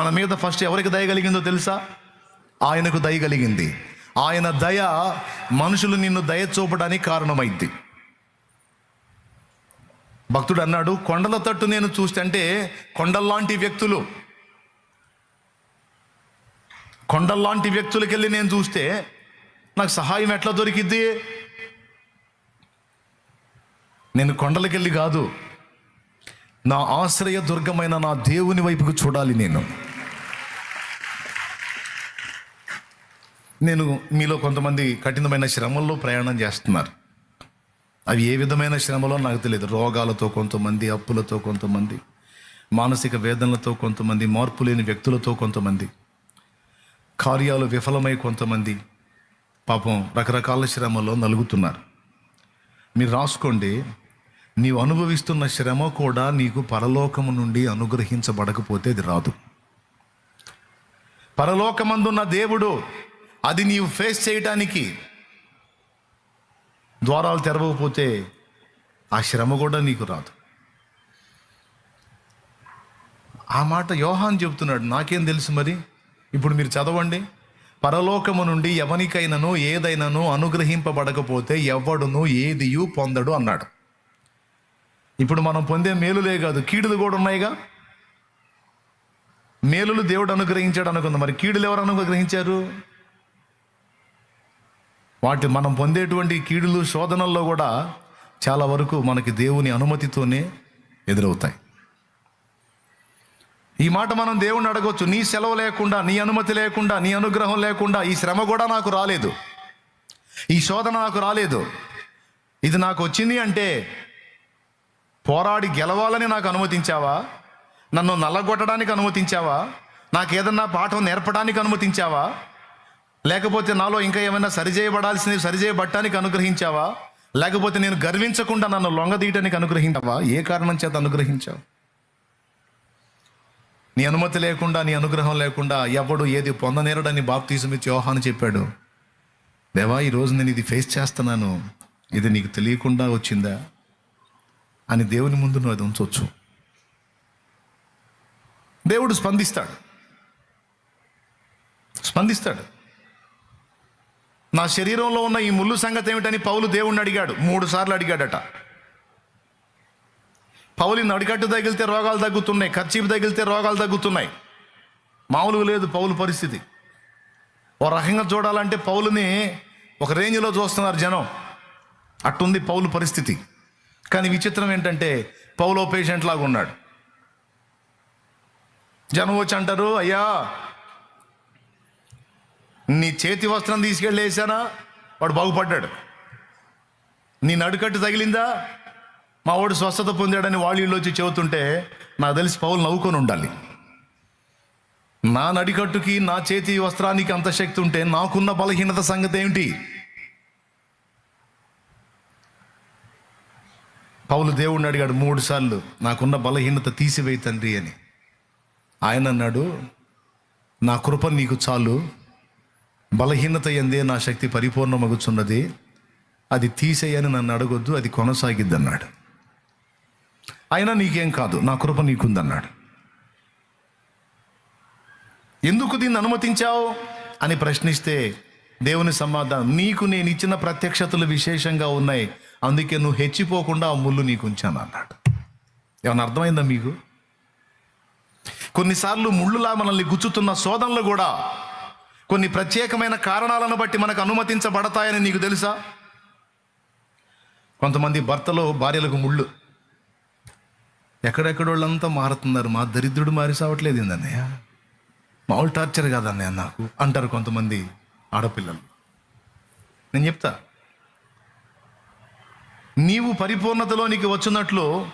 మన మీద ఫస్ట్ ఎవరికి దయ కలిగిందో తెలుసా? ఆయనకు దయ కలిగింది. ఆయన దయ మనుషులు నిన్ను దయ చూపడానికి కారణమైంది. భక్తుడు అన్నాడు కొండల తట్టు నేను చూస్తే అంటే కొండల్లాంటి వ్యక్తులు. కొండల్లాంటి వ్యక్తులకి వెళ్ళి నేను చూస్తే నాకు సహాయం ఎట్లా దొరికిద్ది? నేను కొండలకెళ్ళి కాదు నా ఆశ్రయ దుర్గమైన నా దేవుని వైపుకు చూడాలి నేను. నేను మీలో కొంతమంది కఠినమైన శ్రమల్లో ప్రయాణం చేస్తున్నారు. అవి ఏ విధమైన శ్రమలో నాకు తెలియదు. రోగాలతో కొంతమంది అప్పులతో కొంతమంది మానసిక వేదనలతో కొంతమంది మార్పు లేని వ్యక్తులతో కొంతమంది కార్యాలు విఫలమై కొంతమంది పాపం రకరకాల శ్రమలో నలుగుతున్నారు. మీరు రాసుకోండి. నీవు అనుభవిస్తున్న శ్రమ కూడా నీకు పరలోకము నుండి అనుగ్రహించబడకపోతే అది రాదు. పరలోకమందున్న దేవుడు అది నీవు ఫేస్ చేయటానికి. ద్వారాలు తెరవకపోతే ఆ శ్రమ కూడా నీకు రాదు. ఆ మాట యోహాన్ చెబుతున్నాడు నాకేం తెలుసు మరి? ఇప్పుడు మీరు చదవండి. పరలోకము నుండి ఎవనికైనాను ఏదైనాను అనుగ్రహింపబడకపోతే ఎవడును ఏదియు పొందడు అన్నాడు. ఇప్పుడు మనం పొందే మేలులే కాదు కీడులు కూడా ఉన్నాయిగా? మేలులు దేవుడు అనుగ్రహించాడు అనుకుందాం. మరి కీడులు ఎవరు అనుగ్రహించారు? వాటి మనం పొందేటువంటి కీడులు శోధనల్లో కూడా చాలా వరకు మనకి దేవుని అనుమతితోనే ఎదురవుతాయి. ఈ మాట మనం దేవుణ్ణి అడగొచ్చు. నీ సెలవు లేకుండా నీ అనుమతి లేకుండా నీ అనుగ్రహం లేకుండా ఈ శ్రమ కూడా నాకు రాలేదు. ఈ శోధన నాకు రాలేదు. ఇది నాకు వచ్చింది అంటే పోరాడి గెలవాలని నాకు అనుమతించావా? నన్ను నల్లగొట్టడానికి అనుమతించావా? నాకు ఏదన్నా పాఠం నేర్పడానికి అనుమతించావా? లేకపోతే నాలో ఇంకా ఏమైనా సరిచేయబడాల్సినవి సరిచేయబట్టానికి అనుగ్రహించావా? లేకపోతే నేను గర్వించకుండా నన్ను లొంగదీయటానికి అనుగ్రహించావా? ఏ కారణం చేత అనుగ్రహించావు? నీ అనుమతి లేకుండా నీ అనుగ్రహం లేకుండా ఎవడు ఏది పొందనేరడని బాప్తీసమిచ్చి యోహాను చెప్పాడు. దేవా ఈరోజు నేను ఇది ఫేస్ చేస్తున్నాను. ఇది నీకు తెలియకుండా వచ్చిందా? అని దేవుని ముందు నువ్వు అది ఉంచవచ్చు దేవుడు స్పందిస్తాడు. స్పందిస్తాడు. నా శరీరంలో ఉన్న ఈ ముళ్ళు సంగతి ఏమిటని పౌలు దేవుణ్ణి అడిగాడు. మూడు సార్లు అడిగాడట. పౌలి నడికట్టు తగిలితే రోగాలు తగ్గుతున్నాయి ఖర్చీపు తగిలితే రోగాలు తగ్గుతున్నాయి. మామూలుగా లేదు పౌలు పరిస్థితి. ఓ రకంగా చూడాలంటే పౌలుని ఒక రేంజ్లో చూస్తున్నారు జనం. అట్టుంది పౌలు పరిస్థితి. కానీ విచిత్రం ఏంటంటే పౌలో పేషెంట్ లాగా ఉన్నాడు. జనం వచ్చి అంటారు అయ్యా నీ చేతి వస్త్రం తీసుకెళ్ళి వేసానా వాడు బాగుపడ్డాడు. నీ నడుకట్టు తగిలిందా? మా వాడు స్వస్థత పొందాడని వాళ్ళు ఇల్లు వచ్చి చెబుతుంటే నాకు తెలిసి పౌలు నవ్వుకొని ఉండాలి. నా నడికట్టుకి నా చేతి వస్త్రానికి అంత శక్తి ఉంటే నాకున్న బలహీనత సంగతి ఏమిటి? పౌలు దేవుడిని అడిగాడు మూడు సార్లు నాకున్న బలహీనత తీసివేయి తండ్రి అని. ఆయన అన్నాడు నా కృప నీకు చాలు. బలహీనత ఎందే నా శక్తి పరిపూర్ణమగుచున్నది అది తీసేయని నన్ను అడగొద్దు అది కొనసాగిద్ది అన్నాడు అయినా నీకేం కాదు నా కృప నీకుందన్నాడు. ఎందుకు దీన్ని అనుమతించావు అని ప్రశ్నిస్తే దేవుని సమాధానం నీకు నేను ఇచ్చిన ప్రత్యక్షతలు విశేషంగా ఉన్నాయి అందుకే నువ్వు హెచ్చిపోకుండా ఆ ముళ్ళు నీకు ఉంచాను అన్నాడు ఏమన్నా అర్థమైందా మీకు? కొన్నిసార్లు ముళ్ళులా మనల్ని గుచ్చుతున్న శోధనలు కూడా కొన్ని ప్రత్యేకమైన కారణాలను బట్టి మనకు అనుమతించబడతాయని నీకు తెలుసా? కొంతమంది భర్తలో భార్యలకు ముళ్ళు. ఎక్కడెక్కడోళ్ళంతా మారుతున్నారు. మా దరిద్రుడు మారిసావట్లేదు ఏందన్నయ్య? మామూలు టార్చర్ కాదన్నయ్య నాకు అంటారు కొంతమంది ఆడపిల్లలు. నేను చెప్తా. నీవు పరిపూర్ణతలోనికి వచ్చినట్లు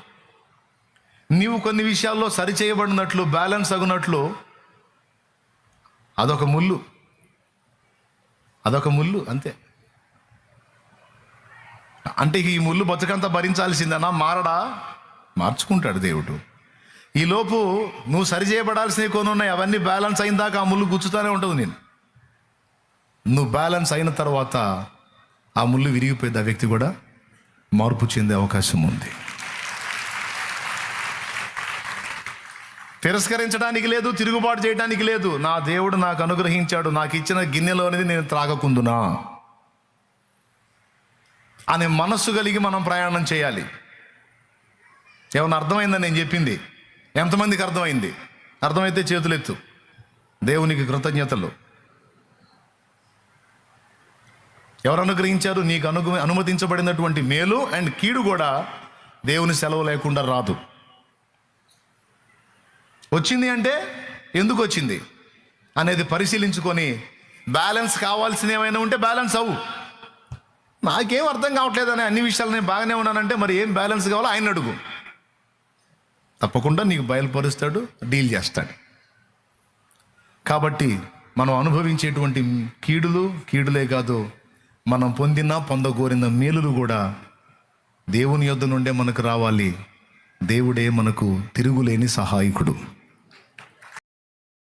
నీవు కొన్ని విషయాల్లో సరిచేయబడినట్లు బ్యాలెన్స్ అగునట్లు అదొక ముళ్ళు. అదొక ముళ్ళు అంతే. అంటే ఈ ముళ్ళు బతుకంతా భరించాల్సిందనా మారడా? మార్చుకుంటాడు దేవుడు. ఈలోపు నువ్వు సరి చేయబడాల్సినవి కొన్ని ఉన్నాయి అవన్నీ బ్యాలెన్స్ అయిన దాకా ఆ ముళ్ళు గుచ్చుతానే ఉంటుంది నేను నువ్వు బ్యాలెన్స్ అయిన తర్వాత ఆ ముళ్ళు విరిగిపోయింది ఆ వ్యక్తి కూడా మార్పు చెందే అవకాశం ఉంది. తిరస్కరించడానికి లేదు తిరుగుబాటు చేయడానికి లేదు. నా దేవుడు నాకు అనుగ్రహించాడు. నాకు ఇచ్చిన గిన్నెలోనిది నేను త్రాగకుందునా అనే మనస్సు కలిగి మనం ప్రయాణం చేయాలి. ఏమన్నా అర్థమైందని నేను చెప్పింది? ఎంతమందికి అర్థమైంది? అర్థమైతే చేతులెత్తు. దేవునికి కృతజ్ఞతలు. ఎవరు అనుగ్రహించారు? నీకు అను అనుమతించబడినటువంటి మేలు అండ్ కీడు కూడా దేవుని సెలవు లేకుండా రాదు. వచ్చింది అంటే ఎందుకు వచ్చింది అనేది పరిశీలించుకొని బ్యాలెన్స్ కావాల్సిన ఏమైనా ఉంటే బ్యాలెన్స్ అవ్వు. నాకేం అర్థం కావట్లేదు అని అన్ని విషయాలు నేను బాగానే ఉన్నానంటే మరి ఏం బ్యాలెన్స్ కావాలో ఆయన అడుగు. తప్పకుండా నీకు బయలుపరుస్తాడు డీల్ చేస్తాడు. కాబట్టి మనం అనుభవించేటువంటి కీడులు కీడులే కాదు మనం పొందిన పొందగోరిన మేలులు కూడా దేవుని యొద్ద నుండే మనకు రావాలి. దేవుడే మనకు తిరుగులేని సహాయకుడు.